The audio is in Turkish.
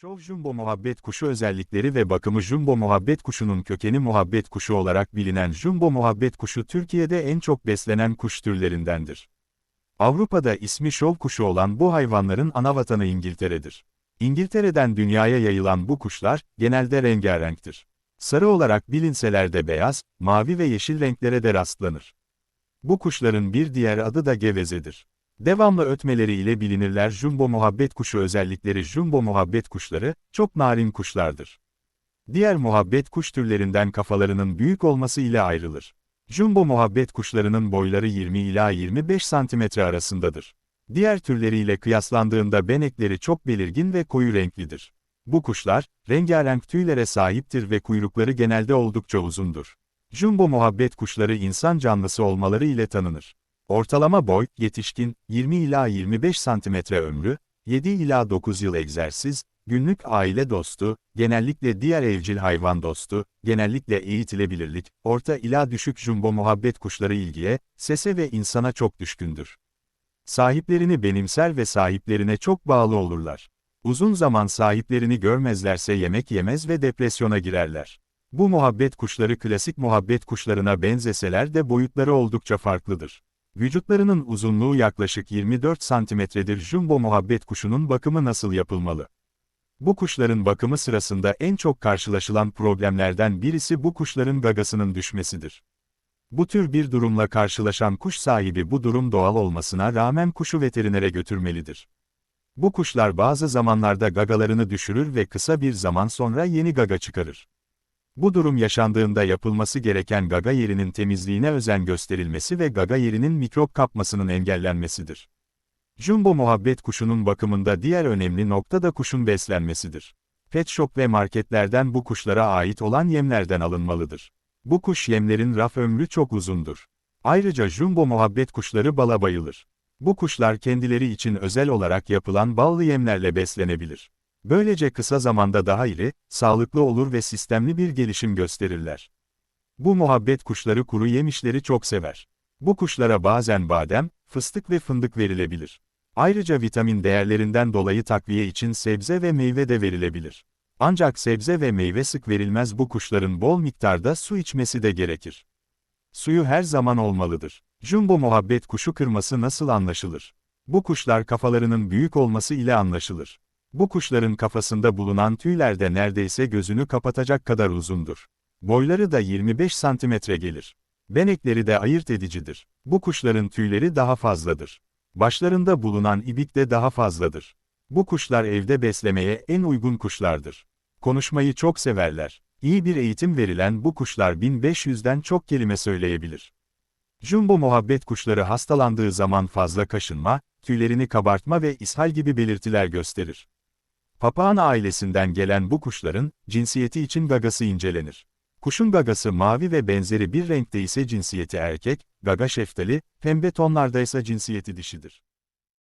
Şov Jumbo muhabbet kuşu özellikleri ve bakımı Jumbo muhabbet kuşunun kökeni muhabbet kuşu olarak bilinen Jumbo muhabbet kuşu Türkiye'de en çok beslenen kuş türlerindendir. Avrupa'da ismi şov kuşu olan bu hayvanların ana vatanı İngiltere'dir. İngiltere'den dünyaya yayılan bu kuşlar, genelde rengarenktir. Sarı olarak bilinseler de beyaz, mavi ve yeşil renklere de rastlanır. Bu kuşların bir diğer adı da gevezedir. Devamlı ötmeleri ile bilinirler jumbo muhabbet kuşu özellikleri jumbo muhabbet kuşları, çok narin kuşlardır. Diğer muhabbet kuş türlerinden kafalarının büyük olması ile ayrılır. Jumbo muhabbet kuşlarının boyları 20 ila 25 santimetre arasındadır. Diğer türleriyle kıyaslandığında benekleri çok belirgin ve koyu renklidir. Bu kuşlar, rengarenk tüylere sahiptir ve kuyrukları genelde oldukça uzundur. Jumbo muhabbet kuşları insan canlısı olmaları ile tanınır. Ortalama boy, yetişkin, 20 ila 25 santimetre ömrü, 7 ila 9 yıl egzersiz, günlük aile dostu, genellikle diğer evcil hayvan dostu, genellikle eğitilebilirlik, orta ila düşük jumbo muhabbet kuşları ilgiye, sese ve insana çok düşkündür. Sahiplerini benimser ve sahiplerine çok bağlı olurlar. Uzun zaman sahiplerini görmezlerse yemek yemez ve depresyona girerler. Bu muhabbet kuşları klasik muhabbet kuşlarına benzeseler de boyutları oldukça farklıdır. Vücutlarının uzunluğu yaklaşık 24 santimetredir. Jumbo muhabbet kuşunun bakımı nasıl yapılmalı? Bu kuşların bakımı sırasında en çok karşılaşılan problemlerden birisi bu kuşların gagasının düşmesidir. Bu tür bir durumla karşılaşan kuş sahibi bu durum doğal olmasına rağmen kuşu veterinere götürmelidir. Bu kuşlar bazı zamanlarda gagalarını düşürür ve kısa bir zaman sonra yeni gaga çıkarır. Bu durum yaşandığında yapılması gereken gaga yerinin temizliğine özen gösterilmesi ve gaga yerinin mikrop kapmasının engellenmesidir. Jumbo muhabbet kuşunun bakımında diğer önemli nokta da kuşun beslenmesidir. Pet shop ve marketlerden bu kuşlara ait olan yemlerden alınmalıdır. Bu kuş yemlerin raf ömrü çok uzundur. Ayrıca jumbo muhabbet kuşları bala bayılır. Bu kuşlar kendileri için özel olarak yapılan ballı yemlerle beslenebilir. Böylece kısa zamanda daha iri, sağlıklı olur ve sistemli bir gelişim gösterirler. Bu muhabbet kuşları kuru yemişleri çok sever. Bu kuşlara bazen badem, fıstık ve fındık verilebilir. Ayrıca vitamin değerlerinden dolayı takviye için sebze ve meyve de verilebilir. Ancak sebze ve meyve sık verilmez bu kuşların bol miktarda su içmesi de gerekir. Suyu her zaman olmalıdır. Jumbo muhabbet kuşu kırması nasıl anlaşılır? Bu kuşlar kafalarının büyük olması ile anlaşılır. Bu kuşların kafasında bulunan tüyler de neredeyse gözünü kapatacak kadar uzundur. Boyları da 25 santimetre gelir. Benekleri de ayırt edicidir. Bu kuşların tüyleri daha fazladır. Başlarında bulunan ibik de daha fazladır. Bu kuşlar evde beslemeye en uygun kuşlardır. Konuşmayı çok severler. İyi bir eğitim verilen bu kuşlar 1500'den çok kelime söyleyebilir. Jumbo muhabbet kuşları hastalandığı zaman fazla kaşınma, tüylerini kabartma ve ishal gibi belirtiler gösterir. Papağan ailesinden gelen bu kuşların, cinsiyeti için gagası incelenir. Kuşun gagası mavi ve benzeri bir renkte ise cinsiyeti erkek, gaga şeftali, pembe tonlarda ise cinsiyeti dişidir.